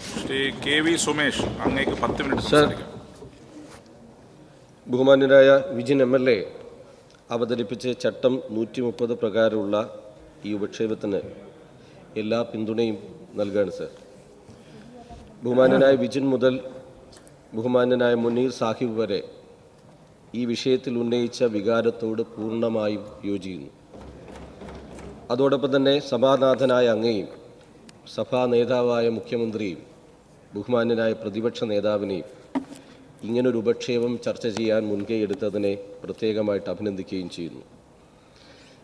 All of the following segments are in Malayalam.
ശ്രീ കെ വി സുമേഷ് അങ്ങേക്ക് പത്ത് മിനിറ്റ്. സംസാരിക്കാം ബഹുമാന്യനായ വിജിൻ എം എൽ എ അവതരിപ്പിച്ച ചട്ടം നൂറ്റി മുപ്പത് പ്രകാരമുള്ള ഈ ഉപക്ഷേപത്തിന് എല്ലാ പിന്തുണയും നൽകുകയാണ് സർ ബഹുമാന്യനായ വിജിൻ മുതൽ ബഹുമാന്യനായ മുനീർ സാഹിബ് വരെ ഈ വിഷയത്തിൽ ഉന്നയിച്ച വികാരത്തോട് പൂർണമായും യോജിക്കുന്നു അതോടൊപ്പം തന്നെ സഭാനാഥനായ അങ്ങയും സഭാ നേതാവായ മുഖ്യമന്ത്രിയും ബഹുമാന്യനായ പ്രതിപക്ഷ നേതാവിനെയും ഇങ്ങനൊരു ഉപക്ഷേപം ചർച്ച ചെയ്യാൻ മുൻകൈ എടുത്തതിനെ പ്രത്യേകമായിട്ട് അഭിനന്ദിക്കുകയും ചെയ്യുന്നു.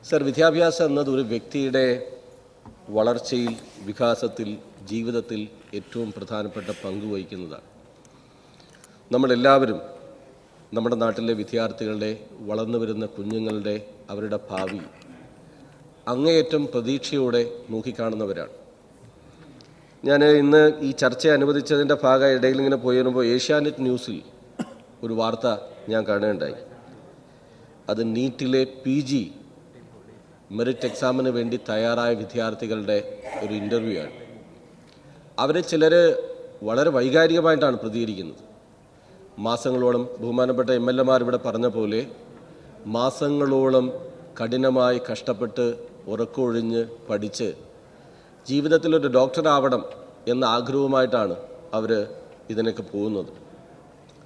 സർ വിദ്യാഭ്യാസം എന്നത് ഒരു വ്യക്തിയുടെ വളർച്ചയിൽ വികാസത്തിൽ ജീവിതത്തിൽ ഏറ്റവും പ്രധാനപ്പെട്ട പങ്ക് വഹിക്കുന്നതാണ്. നമ്മളെല്ലാവരും നമ്മുടെ നാട്ടിലെ വിദ്യാർത്ഥികളുടെ വളർന്നു വരുന്ന കുഞ്ഞുങ്ങളുടെ അവരുടെ ഭാവി അങ്ങേയറ്റം പ്രതീക്ഷയോടെ നോക്കിക്കാണുന്നവരാണ്. ഞാൻ ഇന്ന് ഈ ചർച്ച അനുവദിച്ചതിന്റെ ഭാഗമായി ഇടയിൽ ഇങ്ങനെ പോയി വരുമ്പോൾ ഏഷ്യാനെറ്റ് ന്യൂസിൽ ഒരു വാർത്ത ഞാൻ കാണുകയുണ്ടായി. അത് നീറ്റിലെ പി ജി മെറിറ്റ് എക്സാമിന് വേണ്ടി തയ്യാറായ വിദ്യാർത്ഥികളുടെ ഒരു ഇന്റർവ്യൂ ആണ്. അവരെ ചിലർ വളരെ വൈകാരികമായിട്ടാണ് പ്രതികരിക്കുന്നത്. മാസങ്ങളോളം ബഹുമാനപ്പെട്ട എം എൽ എമാർ ഇവിടെ പറഞ്ഞ പോലെ മാസങ്ങളോളം കഠിനമായി കഷ്ടപ്പെട്ട് ഉറക്കമൊഴിഞ്ഞ് പഠിച്ച് ജീവിതത്തിൽ ഒരു ഡോക്ടറാവണം എന്ന ആഗ്രഹവുമായിട്ടാണ് അവർ ഇതിനൊക്കെ പോകുന്നത്.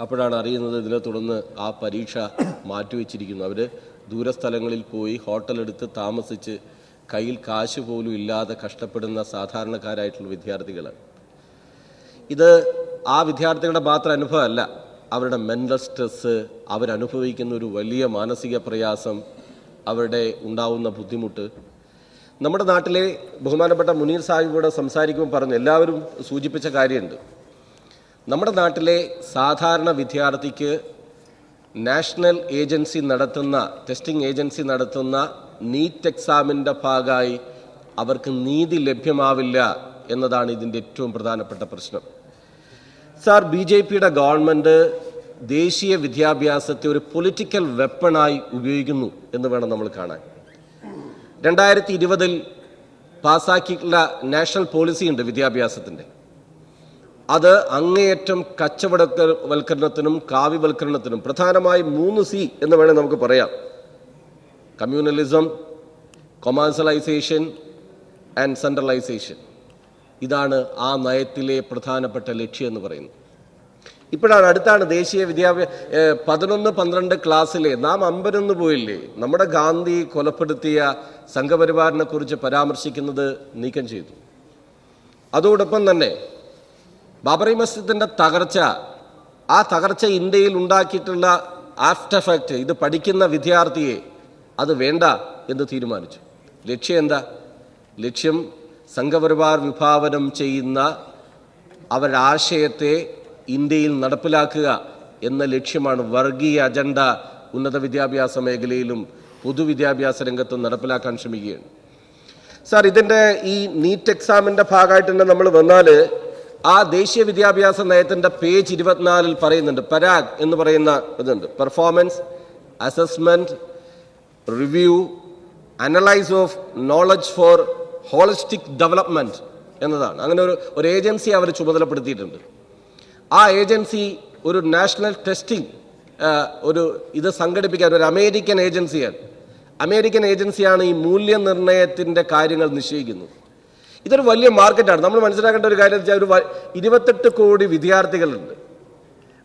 അപ്പോഴാണ് അറിയുന്നത് ഇതിനെ തുടർന്ന് ആ പരീക്ഷ മാറ്റിവെച്ചിരിക്കുന്നു. അവർ ദൂരസ്ഥലങ്ങളിൽ പോയി ഹോട്ടലെടുത്ത് താമസിച്ച് കയ്യിൽ കാശ് പോലും ഇല്ലാതെ കഷ്ടപ്പെടുന്ന സാധാരണക്കാരായിട്ടുള്ള വിദ്യാർത്ഥികളാണ് ഇത് ആ വിദ്യാർത്ഥികളുടെ മാത്രം അനുഭവമല്ല അവരുടെ മെന്റൽ സ്ട്രെസ്സ് അവരനുഭവിക്കുന്ന ഒരു വലിയ മാനസിക പ്രയാസം അവരുടെ ഉണ്ടാവുന്ന ബുദ്ധിമുട്ട് നമ്മുടെ നാട്ടിലെ ബഹുമാനപ്പെട്ട മുനീർ സാഹിബോട് സംസാരിക്കുമ്പോൾ പറഞ്ഞു എല്ലാവരും സൂചിപ്പിച്ച കാര്യമുണ്ട്. നമ്മുടെ നാട്ടിലെ സാധാരണ വിദ്യാർത്ഥിക്ക് നാഷണൽ ഏജൻസി നടത്തുന്ന ടെസ്റ്റിംഗ് ഏജൻസി നടത്തുന്ന നീറ്റ് എക്സാമിന്റെ ഭാഗമായി അവർക്ക് നീതി ലഭ്യമാവില്ല എന്നതാണ് ഇതിന്റെ ഏറ്റവും പ്രധാനപ്പെട്ട പ്രശ്നം. സാർ ബി ജെ പിയുടെ ഗവൺമെന്റ് ദേശീയ വിദ്യാഭ്യാസത്തെ ഒരു പൊളിറ്റിക്കൽ വെപ്പണായി ഉപയോഗിക്കുന്നു എന്ന് വേണം നമ്മൾ കാണാൻ. രണ്ടായിരത്തി ഇരുപതിൽ പാസ്സാക്കിയിട്ടുള്ള നാഷണൽ പോളിസി ഉണ്ട് വിദ്യാഭ്യാസത്തിന്റെ അത് അങ്ങേയറ്റം കച്ചവടവൽക്കരണത്തിനും കാവ്യവൽക്കരണത്തിനും പ്രധാനമായി മൂന്ന് സി എന്ന് വേണേൽ നമുക്ക് പറയാം. Communalism commercialisation and centralisation. ഇതാണ് ആ നയത്തിലെ പ്രധാനപ്പെട്ട ലക്ഷ്യം എന്ന് പറയുന്നത്. ഇപ്പോഴാണ് അടുത്താണ് ദേശീയ വിദ്യാഭ്യാസ പതിനൊന്ന് പന്ത്രണ്ട് ക്ലാസ്സിലെ നാം അമ്പരന്ന് പോയില്ലേ? നമ്മുടെ ഗാന്ധി കൊലപ്പെടുത്തിയ സംഘപരിവാറിനെ കുറിച്ച് പരാമർശിക്കുന്നത് നീക്കം ചെയ്തു. അതോടൊപ്പം തന്നെ ബാബറി മസ്ജിദിന്റെ തകർച്ച ആ തകർച്ച ഇന്ത്യയിൽ ഉണ്ടാക്കിയിട്ടുള്ള ആഫ്റ്റർ എഫക്റ്റ് ഇത് പഠിക്കുന്ന വിദ്യാർത്ഥിയെ അത് വേണ്ട എന്ന് തീരുമാനിച്ചു. ലക്ഷ്യം എന്താ? ലക്ഷ്യം സംഘപരിവാർ വിഭാവനം ചെയ്യുന്ന അവരുടെ ആശയത്തെ ഇന്ത്യയിൽ നടപ്പിലാക്കുക എന്ന ലക്ഷ്യമാണ് വർഗീയ അജണ്ട ഉന്നത വിദ്യാഭ്യാസ മേഖലയിലും പൊതുവിദ്യാഭ്യാസ രംഗത്തും നടപ്പിലാക്കാൻ ശ്രമിക്കുകയാണ്. സാർ ഇതിന്റെ ഈ നീറ്റ് എക്സാമിന്റെ ഭാഗമായിട്ട് തന്നെ നമ്മൾ വന്നാൽ ആ ദേശീയ വിദ്യാഭ്യാസ നയത്തിന്റെ പേജ് ഇരുപത്തിനാലിൽ പറയുന്നുണ്ട് പരാഗ് എന്ന് പറയുന്ന ഇതുണ്ട്. Performance assessment review analyse of knowledge for holistic development എന്നതാണ്. അങ്ങനെ ഒരു ഒരു ഏജൻസി അവർ ചുമതലപ്പെടുത്തിയിട്ടുണ്ട്. ആ ഏജൻസി ഒരു നാഷണൽ ടെസ്റ്റിംഗ് ഒരു ഇത് സംഘടിപ്പിക്കാൻ ഒരു അമേരിക്കൻ ഏജൻസിയാണ്. അമേരിക്കൻ ഏജൻസിയാണ് ഈ മൂല്യനിർണയത്തിന്റെ കാര്യങ്ങൾ നിശ്ചയിക്കുന്നത്. ഇതൊരു വലിയ മാർക്കറ്റാണ്. നമ്മൾ മനസ്സിലാക്കേണ്ട ഒരു കാര്യം വെച്ചാൽ ഒരു ഇരുപത്തെട്ട് കോടി വിദ്യാർത്ഥികളുണ്ട്.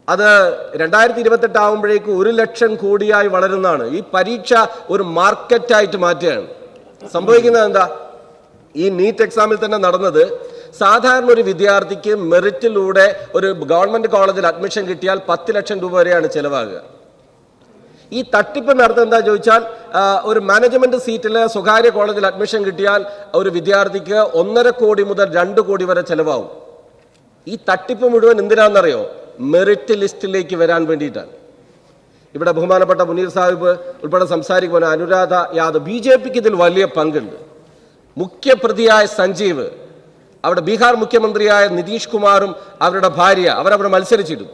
അത് രണ്ടായിരത്തി ഇരുപത്തെട്ട് ആകുമ്പോഴേക്കും ഒരു ലക്ഷം കോടിയായി വളരുന്നതാണ്. ഈ പരീക്ഷ ഒരു മാർക്കറ്റായിട്ട് മാറ്റുകയാണ്. സംഭവിക്കുന്നത് എന്താ? ഈ നീറ്റ് എക്സാമിൽ തന്നെ നടന്നത് സാധാരണ ഒരു വിദ്യാർത്ഥിക്ക് മെറിറ്റിലൂടെ ഒരു ഗവൺമെന്റ് കോളേജിൽ അഡ്മിഷൻ കിട്ടിയാൽ പത്ത് ലക്ഷം രൂപ വരെയാണ് ചിലവാകുക. ഈ തട്ടിപ്പ് നടത്തുന്നത് എന്താ ചോദിച്ചാൽ ഒരു മാനേജ്മെന്റ് സീറ്റിൽ സ്വകാര്യ കോളേജിൽ അഡ്മിഷൻ കിട്ടിയാൽ ഒരു വിദ്യാർത്ഥിക്ക് ഒന്നര കോടി മുതൽ രണ്ട് കോടി വരെ ചിലവാകും. ഈ തട്ടിപ്പ് മുഴുവൻ എന്തിനാണെന്നറിയോ? മെറിറ്റ് ലിസ്റ്റിലേക്ക് വരാൻ വേണ്ടിയിട്ടാണ്. ഇവിടെ ബഹുമാനപ്പെട്ട മുനീർ സാഹിബ് ഉൾപ്പെടെ സംസാരിക്കുമ്പോൾ അനുരാധ യാദവ് ബി ജെ പിക്ക് ഇതിൽ വലിയ പങ്കുണ്ട്. മുഖ്യപ്രതിയായ സഞ്ജീവ് അവിടെ ബീഹാർ മുഖ്യമന്ത്രിയായ നിതീഷ് കുമാറും അവരുടെ ഭാര്യ അവരവിടെ മത്സരിച്ചിരുന്നു.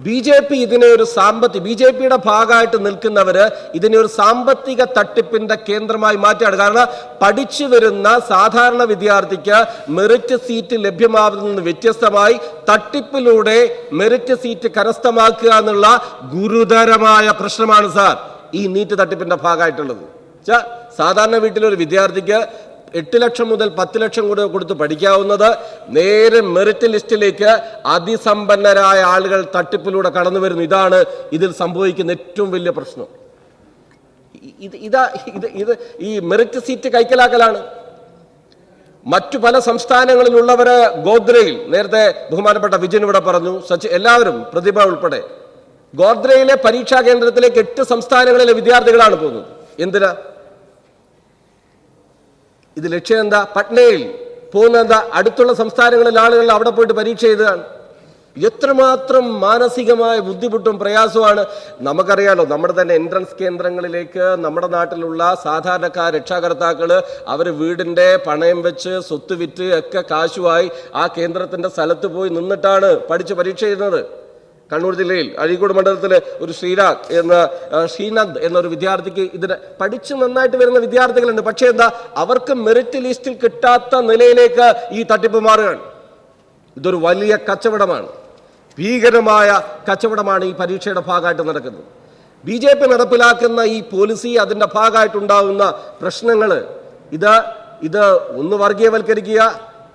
ബി ജെ പി ഇതിനെ ഒരു സാമ്പത്തിക ബി ജെ പിയുടെ ഭാഗമായിട്ട് നിൽക്കുന്നവര് ഇതിനെ ഒരു സാമ്പത്തിക തട്ടിപ്പിന്റെ കേന്ദ്രമായി മാറ്റിയാണ്. കാരണം പഠിച്ചു വരുന്ന സാധാരണ വിദ്യാർത്ഥിക്ക് മെറിറ്റ് സീറ്റ് ലഭ്യമാവുന്നതിൽ നിന്ന് വ്യത്യസ്തമായി തട്ടിപ്പിലൂടെ മെറിറ്റ് സീറ്റ് കരസ്ഥമാക്കുക എന്നുള്ള ഗുരുതരമായ പ്രശ്നമാണ് സാർ ഈ നീറ്റ് തട്ടിപ്പിന്റെ ഭാഗമായിട്ടുള്ളത്. സാധാരണ വീട്ടിലൊരു വിദ്യാർത്ഥിക്ക് എട്ട് ലക്ഷം മുതൽ പത്ത് ലക്ഷം കൂടെ കൊടുത്ത് പഠിക്കാവുന്നത് നേരെ മെറിറ്റ് ലിസ്റ്റിലേക്ക് അതിസമ്പന്നരായ ആളുകൾ തട്ടിപ്പിലൂടെ കടന്നു വരുന്നു. ഇതാണ് ഇതിൽ സംഭവിക്കുന്ന ഏറ്റവും വലിയ പ്രശ്നം. ഇത് ഇതാ ഇത് ഇത് ഈ മെറിറ്റ് സീറ്റ് കൈക്കലാക്കലാണ്. മറ്റു പല സംസ്ഥാനങ്ങളിലുള്ളവര് ഗോദ്രയിൽ നേരത്തെ ബഹുമാനപ്പെട്ട വിജയൻ ഇവിടെ പറഞ്ഞു സച്ചി എല്ലാവരും പ്രതിഭ ഉൾപ്പെടെ. ഗോദ്രയിലെ പരീക്ഷാ കേന്ദ്രത്തിലേക്ക് എട്ട് സംസ്ഥാനങ്ങളിലെ വിദ്യാർത്ഥികളാണ് പോകുന്നത്. എന്തിനാ? ഇത് ലക്ഷ്യം എന്താ? പട്നയിൽ പോകുന്ന എന്താ? അടുത്തുള്ള സംസ്ഥാനങ്ങളിൽ ആളുകൾ അവിടെ പോയിട്ട് പരീക്ഷ എഴുതുകയാണ്. എത്രമാത്രം മാനസികമായ ബുദ്ധിമുട്ടും പ്രയാസമാണ് നമുക്കറിയാലോ നമ്മുടെ തന്നെ എൻട്രൻസ് കേന്ദ്രങ്ങളിലേക്ക് നമ്മുടെ നാട്ടിലുള്ള സാധാരണക്കാർ രക്ഷാകർത്താക്കൾ അവർ വീടിന്റെ പണയം വെച്ച് സ്വത്ത് വിറ്റ് ഒക്കെ കാശുമായി ആ കേന്ദ്രത്തിന്റെ സ്ഥലത്ത് പോയി നിന്നിട്ടാണ് പഠിച്ച് പരീക്ഷ എഴുതുന്നത്. കണ്ണൂർ ജില്ലയിൽ അഴീക്കോട് മണ്ഡലത്തിലെ ഒരു ശ്രീരാഗ് എന്ന ശ്രീനന്ദ് എന്നൊരു വിദ്യാർത്ഥിക്ക് ഇതിന് പഠിച്ച് നന്നായിട്ട് വരുന്ന വിദ്യാർത്ഥികളുണ്ട്. പക്ഷേ എന്താ അവർക്ക് മെറിറ്റ് ലിസ്റ്റിൽ കിട്ടാത്ത നിലയിലേക്ക് ഈ തട്ടിപ്പ് മാറുകയാണ്. ഇതൊരു വലിയ കച്ചവടമാണ്. ഭീകരമായ കച്ചവടമാണ് ഈ പരീക്ഷയുടെ ഭാഗമായിട്ട് നടക്കുന്നത്. ബി ജെ പി നടപ്പിലാക്കുന്ന ഈ പോളിസി അതിന്റെ ഭാഗമായിട്ടുണ്ടാകുന്ന പ്രശ്നങ്ങൾ ഇത് ഇത് ഒന്ന് വർഗീയവൽക്കരിക്കുക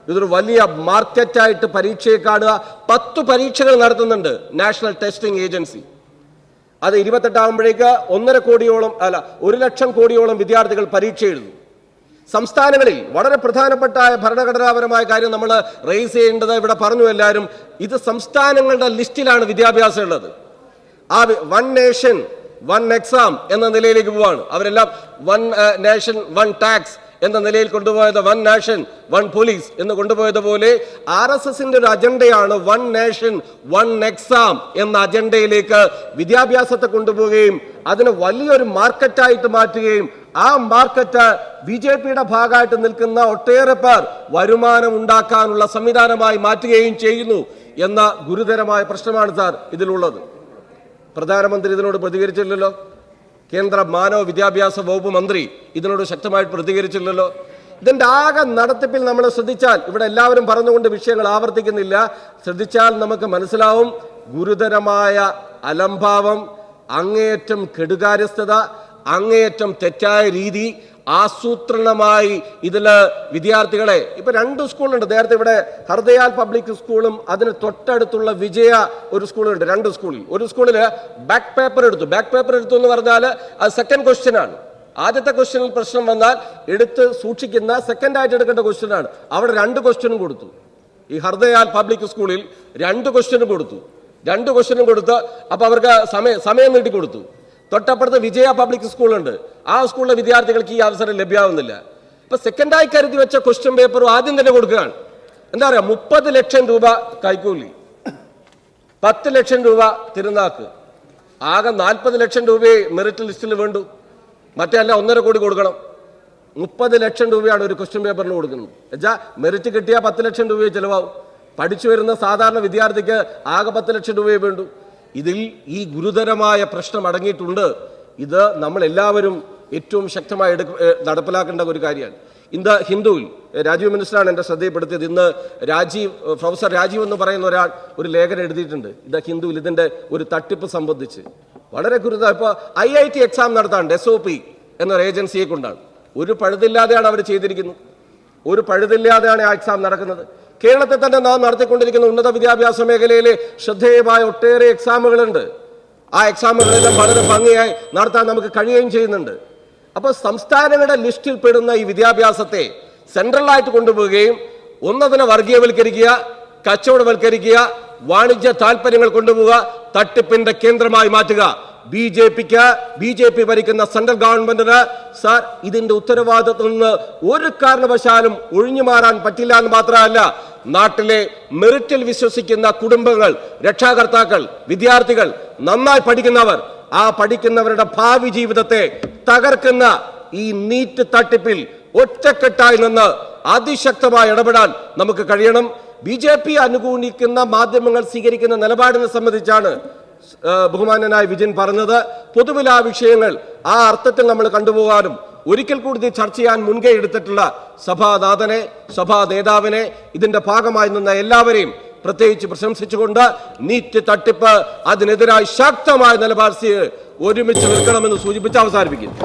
ഇതൊരു വലിയ മാർക്കറ്റായിട്ട് പരീക്ഷയെ കാണുക. പത്ത് പരീക്ഷകൾ നടത്തുന്നുണ്ട് നാഷണൽ ടെസ്റ്റിംഗ് ഏജൻസി. അത് ഇരുപത്തെട്ടാകുമ്പോഴേക്ക് ഒന്നര കോടിയോളം അല്ല ഒരു ലക്ഷം കോടിയോളം വിദ്യാർത്ഥികൾ പരീക്ഷ എഴുതും സംസ്ഥാനങ്ങളിൽ വളരെ പ്രധാനപ്പെട്ട ഭരണഘടനാപരമായ കാര്യം നമ്മൾ റേസ് ചെയ്യേണ്ടത് ഇവിടെ പറഞ്ഞു എല്ലാവരും. ഇത് സംസ്ഥാനങ്ങളുടെ ലിസ്റ്റിലാണ് വിദ്യാഭ്യാസം ഉള്ളത്. ആ വൺ നേഷൻ വൺ എക്സാം എന്ന നിലയിലേക്ക് പോവാണ്. അവരെല്ലാം വൺ നേഷൻ വൺ ടാക്സ് എന്ന നിലയിൽ കൊണ്ടുപോയത് വൺ നാഷൻ വൺ പോലീസ് എന്ന് കൊണ്ടുപോയത് പോലെ ആർ എസ് എസിന്റെ ഒരു അജണ്ടയാണ് വൺ നേഷൻ വൺ എക്സാം എന്ന അജണ്ടയിലേക്ക് വിദ്യാഭ്യാസത്തെ കൊണ്ടുപോവുകയും അതിനെ വലിയൊരു മാർക്കറ്റായിട്ട് മാറ്റുകയും ആ മാർക്കറ്റ് ബി ജെ പിയുടെ ഭാഗമായിട്ട് നിൽക്കുന്ന ഒട്ടേറെ പേർ വരുമാനം ഉണ്ടാക്കാനുള്ള സംവിധാനമായി മാറ്റുകയും ചെയ്യുന്നു എന്ന ഗുരുതരമായ പ്രശ്നമാണ് സാർ ഇതിലുള്ളത്. പ്രധാനമന്ത്രി ഇതിനോട് പ്രതികരിച്ചില്ലല്ലോ. കേന്ദ്ര മാനവ വിദ്യാഭ്യാസ വകുപ്പ് മന്ത്രി ഇതിനോട് ശക്തമായിട്ട് പ്രതികരിച്ചില്ലല്ലോ. ഇതിന്റെ ആകെ നടത്തിപ്പിൽ നമ്മൾ ശ്രദ്ധിച്ചാൽ ഇവിടെ എല്ലാവരും പറഞ്ഞുകൊണ്ട് വിഷയങ്ങൾ ആവർത്തിക്കുന്നില്ല. ശ്രദ്ധിച്ചാൽ നമുക്ക് മനസ്സിലാവും ഗുരുതരമായ അലംഭാവം അങ്ങേയറ്റം കെടുകാര്യസ്ഥത അങ്ങേയറ്റം തെറ്റായ രീതി ആസൂത്രണമായി ഇതിൽ വിദ്യാർത്ഥികളെ ഇപ്പൊ രണ്ട് സ്കൂളുണ്ട്. നേരത്തെ ഇവിടെ ഹർദയാൽ പബ്ലിക് സ്കൂളും അതിന് തൊട്ടടുത്തുള്ള വിജയ ഒരു സ്കൂളുണ്ട് രണ്ട് സ്കൂളിൽ. ഒരു സ്കൂളിൽ ബാക്ക് പേപ്പർ എടുത്തു. ബാക്ക് പേപ്പർ എടുത്തു എന്ന് പറഞ്ഞാൽ അത് സെക്കൻഡ് ക്വസ്റ്റ്യൻ ആണ്. ആദ്യത്തെ ക്വസ്റ്റ്യനിൽ പ്രശ്നം വന്നാൽ എടുത്ത് സൂക്ഷിക്കുന്ന സെക്കൻഡ് ആയിട്ട് എടുക്കേണ്ട ക്വസ്റ്റ്യൻ ആണ്. അവിടെ രണ്ട് ക്വസ്റ്റ്യനും കൊടുത്തു. ഈ ഹർദയാൽ പബ്ലിക് സ്കൂളിൽ രണ്ട് ക്വസ്റ്റ്യനും കൊടുത്തു. രണ്ട് ക്വസ്റ്റ്യനും കൊടുത്ത് അപ്പൊ അവർക്ക് സമയം സമയം നീട്ടി കൊടുത്തു. തൊട്ടപ്പുറത്ത് വിജയ പബ്ലിക് സ്കൂളുണ്ട്. ആ സ്കൂളിലെ വിദ്യാർത്ഥികൾക്ക് ഈ അവസരം ലഭ്യമാവുന്നില്ല ഇപ്പൊ സെക്കൻഡായി കരുതി വെച്ച ക്വസ്റ്റ്യൻ പേപ്പറും ആദ്യം തന്നെ കൊടുക്കുകയാണ്. എന്താ പറയാ മുപ്പത് ലക്ഷം രൂപ കൈക്കൂലി. പത്ത് ലക്ഷം രൂപ തിരുനാക്ക്. ആകെ നാൽപ്പത് ലക്ഷം രൂപയെ മെറിറ്റ് ലിസ്റ്റിൽ വേണ്ടു. മറ്റേ അല്ല ഒന്നര കോടി കൊടുക്കണം. മുപ്പത് ലക്ഷം രൂപയാണ് ഒരു ക്വസ്റ്റ്യൻ പേപ്പറിന് കൊടുക്കുന്നത്. എന്നുവെച്ചാൽ മെറിറ്റ് കിട്ടിയാൽ പത്ത് ലക്ഷം രൂപയെ ചിലവാകും. പഠിച്ചു വരുന്ന സാധാരണ വിദ്യാർത്ഥിക്ക് ആകെ പത്ത് ലക്ഷം രൂപയെ വേണ്ടു. ഇതിൽ ഈ ഗുരുതരമായ പ്രശ്നം അടങ്ങിയിട്ടുണ്ട്. ഇത് നമ്മൾ എല്ലാവരും ഏറ്റവും ശക്തമായി എടുക്ക നടപ്പിലാക്കേണ്ട ഒരു കാര്യമാണ്. ഇന്ന് ഹിന്ദുവിൽ രാജീവ് മിനിസ്റ്ററാണ് എന്റെ ശ്രദ്ധയിൽപ്പെടുത്തിയത്. ഇന്ന് രാജീവ് പ്രൊഫസർ രാജീവ് എന്ന് പറയുന്ന ഒരാൾ ഒരു ലേഖനം എഴുതിയിട്ടുണ്ട്. ഇത് ഹിന്ദുവിൽ ഇതിന്റെ ഒരു തട്ടിപ്പ് സംബന്ധിച്ച്. വളരെ ഗുരുതര ഇപ്പോൾ ഐ ഐ ടി എക്സാം നടത്താണ്ട് എസ് ഒ പി എന്നൊരു ഏജൻസിയെ കൊണ്ടാണ്. ഒരു പഴുതില്ലാതെയാണ് അവർ ചെയ്തിരിക്കുന്നത്. ഒരു പഴുതില്ലാതെയാണ് ആ എക്സാം നടക്കുന്നത്. കേരളത്തിൽ തന്നെ നാം നടത്തിക്കൊണ്ടിരിക്കുന്ന ഉന്നത വിദ്യാഭ്യാസ മേഖലയിലെ ശ്രദ്ധേയമായ ഒട്ടേറെ എക്സാമുകളുണ്ട്. ആ എക്സാമുകളെല്ലാം വളരെ ഭംഗിയായി നടത്താൻ നമുക്ക് കഴിയുകയും ചെയ്യുന്നുണ്ട്. അപ്പോൾ സംസ്ഥാനങ്ങളുടെ ലിസ്റ്റിൽ പെടുന്ന ഈ വിദ്യാഭ്യാസത്തെ സെൻട്രലായിട്ട് കൊണ്ടുപോവുകയും ഒന്നതിനെ വർഗീയവൽക്കരിക്കുക കച്ചവടവൽക്കരിക്കുക വാണിജ്യ താൽപര്യങ്ങൾ കൊണ്ടുപോവുക തട്ടിപ്പിന്റെ കേന്ദ്രമായി മാറ്റുക. ബി ജെ പിക്ക് ബി ജെ പി ഭരിക്കുന്ന സെൻട്രൽ ഗവൺമെന്റിന് സാർ ഇതിന്റെ ഉത്തരവാദിത്വത്തിൽ നിന്ന് ഒരു കാരണവശാലും ഒഴിഞ്ഞു മാറാൻ പറ്റില്ല എന്ന് മാത്രമല്ല നാട്ടിലെ മെറിറ്റിൽ വിശ്വസിക്കുന്ന കുടുംബങ്ങൾ രക്ഷാകർത്താക്കൾ വിദ്യാർത്ഥികൾ നന്നായി പഠിക്കുന്നവർ ആ പഠിക്കുന്നവരുടെ ഭാവി ജീവിതത്തെ തകർക്കുന്ന ഈ നീറ്റ് തട്ടിപ്പിൽ ഒറ്റക്കെട്ടായി നിന്ന് അതിശക്തമായി ഇടപെടാൻ നമുക്ക് കഴിയണം. ബി ജെ പി അനുകൂലിക്കുന്ന മാധ്യമങ്ങൾ സ്വീകരിക്കുന്ന നിലപാടിനെ സംബന്ധിച്ചാണ് ബഹുമാനനായ വിജയൻ പറഞ്ഞത്. പൊതുവിൽ ആ വിഷയങ്ങൾ ആ അർത്ഥത്തിൽ നമ്മൾ കണ്ടുപോകാനും ഒരിക്കൽ കൂടി ചർച്ച ചെയ്യാൻ മുൻകൈ എടുത്തിട്ടുള്ള സഭാനാഥനെ സഭാ നേതാവിനെ ഇതിന്റെ ഭാഗമായി നിന്ന എല്ലാവരെയും പ്രത്യേകിച്ച് പ്രശംസിച്ചുകൊണ്ട് നീറ്റ് തട്ടിപ്പ് അതിനെതിരായി ശക്തമായ നിലപാട് ഒരുമിച്ച് നിൽക്കണമെന്ന് സൂചിപ്പിച്ച് അവസാനിപ്പിക്കുന്നു.